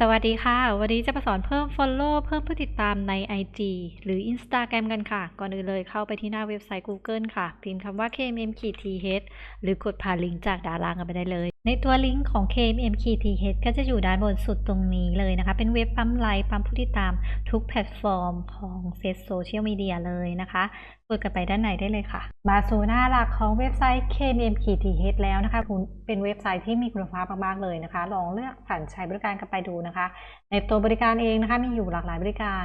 สวัสดีค่ะ วันนี้จะมาสอนเพิ่ม Follow เพิ่มผู้ติดตามใน IG หรือ Instagram กันค่ะ ก่อนอื่นเลยเข้าไปที่หน้าเว็บไซต์ Google ค่ะ พิมพ์คำว่า kmm-th หรือกดผ่านลิงก์จากดารากันไปได้เลยในตัวลิงก์ของ kmm-th ก็จะอยู่ด้านบนสุดตรงนี้เลยนะคะ เป็นเว็บปั๊มไลค์ปั๊มผู้ติดตามทุกแพลตฟอร์มของเฟซโซเชียลมีเดียเลยนะคะกดกันไปด้านในได้เลยค่ะ มาสู่หน้าหลักของเว็บไซต์ kmm-th แล้วนะคะเป็นเว็บไซต์ที่มีคุณภาพมากๆเลยนะคะ ลองเลือกผ่านใช้บริการกันไปดูนะคะ ในตัวบริการเองนะคะมีอยู่หลากหลายบริการ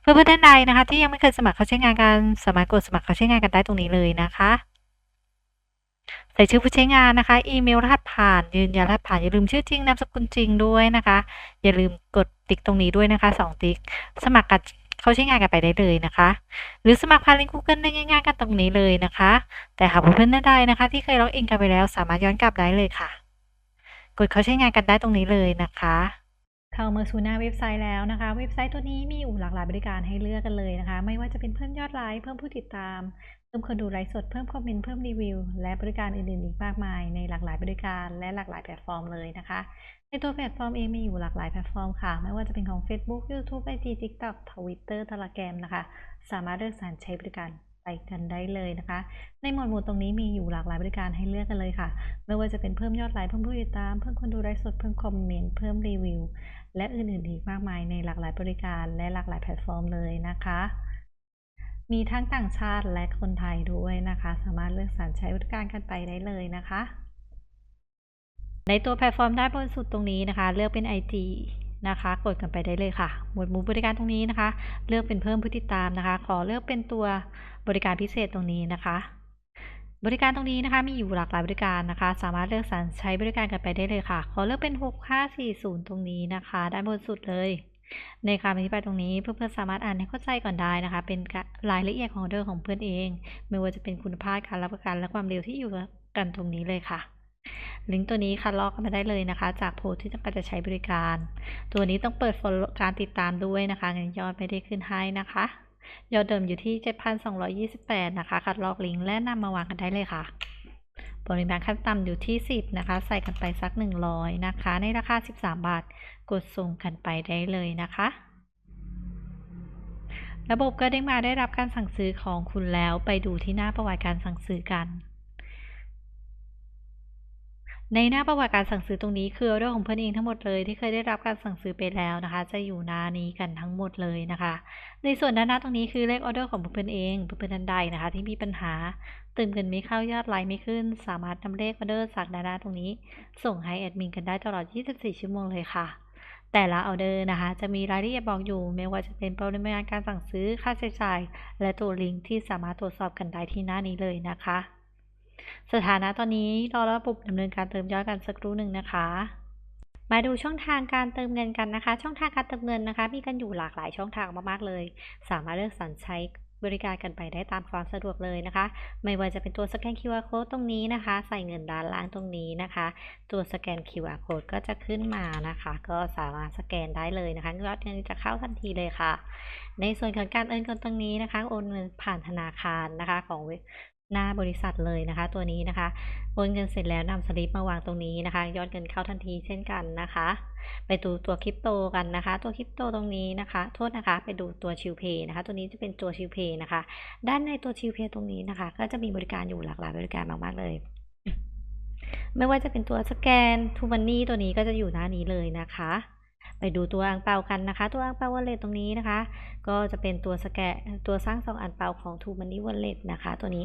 เพื่อนๆท่านใดนะคะ ที่ยังไม่เคยสมัครเข้าใช้งานกันสามารถกดสมัครเข้าใช้งานกันได้ตรงนี้เลยนะคะ ใส่ชื่อผู้ใช้งานนะคะ อีเมลรหัสผ่านยืนยันรหัสผ่านอย่าลืมชื่อจริงนามสกุลจริงด้วยนะคะ อย่าลืมกดติ๊กตรงนี้ด้วยนะคะสองติ๊กสมัครกันเข้าใช้งานกันไปได้เลยนะคะ หรือสมัครผ่านลิงก์ Google ได้ง่ายๆกันตรงนี้เลยนะคะ แต่หากเพื่อนๆท่านใดนะคะ ที่เคยล็อกอินกันไปแล้วสามารถย้อนกลับได้เลยค่ะ กดเข้าใช้งานกันได้ตรงนี้เลยนะคะ เข้ามาสู่หน้าเว็บไซต์แล้วนะคะ เว็บไซต์ตัวนี้มีอยู่หลากหลายบริการให้เลือกกันเลยนะคะ ไม่ว่าจะเป็นเพิ่มยอดไลค์เพิ่มผู้ติดตาม เพิ่มคนดูไลฟ์สดเพิ่มคอมเมนต์เพิ่มรีวิว และบริการอื่นๆอีกมากมาย ในหลากหลายบริการและหลากหลายแพลตฟอร์มเลยนะคะ ในตัวแพลตฟอร์มเองมีอยู่หลากหลายแพลตฟอร์มค่ะ ไม่ว่าจะเป็นของ Facebook YouTube IG TikTok Twitter Telegram นะคะ สามารถเลือกสรรใช้บริการไปกันได้เลยนะคะ ในหมวดหมู่ตรงนี้มีอยู่หลากหลายบริการให้เลือกกันเลยค่ะ ไม่ว่าจะเป็นเพิ่มยอดไลค์เพิ่มผู้ติดตาม เพิ่มคนดูไลฟ์สด เพิ่มคอมเมนต์ เพิ่มรีวิวและอื่นๆอีกมากมายในหลากหลายบริการและหลากหลายแพลตฟอร์มเลยนะคะ มีทั้งต่างชาติและคนไทยด้วยนะคะ สามารถเลือกสรรใช้บริการกันไปได้เลยนะคะ ในตัวแพลตฟอร์มด้านบนสุดตรงนี้นะคะ เลือกเป็น IG นะคะ กดกันไปได้เลยค่ะ หมวดหมู่บริการตรงนี้นะคะ เลือกเป็นเพิ่มผู้ติดตามนะคะ ขอเลือกเป็นตัวบริการพิเศษตรงนี้นะคะ บริการตรงนี้นะคะมีอยู่หลากหลายบริการนะคะ สามารถเลือกสรรใช้บริการกันไปได้เลยค่ะ ขอเลือกเป็น 6540 ตรงนี้นะคะ ด้านบนสุดเลย ในคำอธิบายตรงนี้เพื่อนๆสามารถอ่านให้เข้าใจก่อนได้นะคะ เป็นรายละเอียดของออเดอร์ของเพื่อนเอง ไม่ว่าจะเป็นคุณภาพการรับประกันและความเร็วที่อยู่กันตรงนี้เลยค่ะลิงก์ตัวนี้คัดลอกกันมาได้เลยนะคะ จากโพสที่ต้องการจะใช้บริการ ตัวนี้ต้องเปิด follow การติดตามด้วยนะคะเงินยอดไม่ได้ขึ้นให้นะคะ ยอดเดิมอยู่ที่ 7,228 นะคะ คัดลอกลิงก์และนำมาวางกันได้เลยค่ะ ปริมาณขั้นต่ำอยู่ที่ 10 นะคะ ใส่กันไปสัก 100 นะคะ ในราคา 13 บาท กดส่งกันไปได้เลยนะคะ ระบบก็ได้มาได้รับการสั่งซื้อของคุณแล้ว ไปดูที่หน้าประวัติการสั่งซื้อกัน ในหน้าประวัติการสั่งซื้อตรงนี้คือออเดอร์ของเพื่อนเองทั้งหมดเลยที่เคยได้รับการสั่งซื้อไปแล้วนะคะ จะอยู่หน้านี้กันทั้งหมดเลยนะคะ ในส่วนด้านหน้าตรงนี้คือเลขออเดอร์ของเพื่อนเองเพื่อนท่านใดนะคะ ที่มีปัญหาเติมเงินไม่เข้ายอดไลน์ไม่ขึ้น สามารถนำเลขออเดอร์จากด้านหน้าตรงนี้ ส่งให้แอดมินกันได้ตลอด 24 ชั่วโมงเลยค่ะแต่ละออเดอร์นะคะ จะมีรายละเอียดบอกอยู่ ไม่ว่าจะเป็นปริมาณการสั่งซื้อค่าใช้จ่าย และตัวลิงก์ที่สามารถตรวจสอบกันได้ที่หน้านี้เลยนะคะ สถานะตอนนี้รอระบบดำเนินการเติมยอดกันสักครู่หนึ่งนะคะ มาดูช่องทางการเติมเงินกันนะคะ ช่องทางการเติมเงินนะคะ มีกันอยู่หลากหลายช่องทางมากๆเลย สามารถเลือกสรรใช้บริการกันไปได้ตามความสะดวกเลยนะคะ ไม่ว่าจะเป็นตัวสแกน QR code ตรงนี้นะคะ ใส่เงินด้านล่างตรงนี้นะคะ ตัวสแกน QR code ก็จะขึ้นมานะคะ ก็สามารถสแกนได้เลยนะคะยอดเงินจะเข้าทันทีเลยค่ะ ในส่วนของการโอนเงินตรงนี้นะคะ โอนเงินผ่านธนาคารนะคะของ หน้าบริษัทเลยนะคะ ตัวนี้นะคะโอนเงินเสร็จแล้วนำสลิปมาวางตรงนี้นะคะ ยอดเงินเข้าทันทีเช่นกันนะคะ ไปดูตัวคริปโตกันนะคะ ตัวคริปโตตรงนี้นะคะ โทษนะคะ ไปดูตัวชิวเพย์นะคะ ตัวนี้จะเป็นตัวชิวเพย์นะคะ ด้านในตัวชิวเพย์ตรงนี้นะคะ ก็จะมีบริการอยู่หลากหลายบริการมากๆเลยไม่ว่าจะเป็นตัวสแกนทูมันนี่ตัวนี้ก็จะอยู่หน้านี้เลยนะคะ ไปดูตัวอังเปากันนะคะ ตัวอังเปาวอลเล็ตตรงนี้นะคะ ก็จะเป็นตัวสแกนตัวสร้างซองอังเปาของ t ูมันนี่วอลเล็ตนะคะ ตัวนี้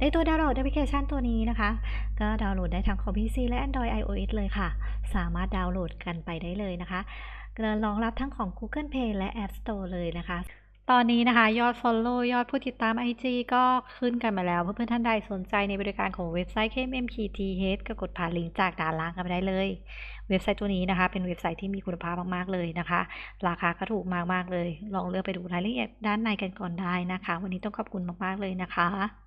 ในตัวดาวน์โหลดแอปพลิเคชันตัวนี้นะคะ ก็ดาวน์โหลดได้ทั้งคอมพิวเตอร์และ Android iOS เลยค่ะ สามารถดาวน์โหลดกันไปได้เลยนะคะรองรับทั้งของ Google Play และ App Store เลยนะคะ ตอนนี้นะคะ ยอด Follow ยอดผู้ติดตาม IG ก็ขึ้นกันมาแล้ว เพื่อนๆท่านใดสนใจในบริการของเว็บไซต์ KMMKTH ก็กดผ่านลิงก์จากด้านล่างกันไปได้เลย เว็บไซต์ตัวนี้นะคะ เป็นเว็บไซต์ที่มีคุณภาพมากๆเลยนะคะ ราคาก็ถูกมากๆเลย ลองเลือกไปดูรายละเอียดด้านในกันก่อนได้นะคะ วันนี้ต้องขอบคุณมากๆเลยนะคะ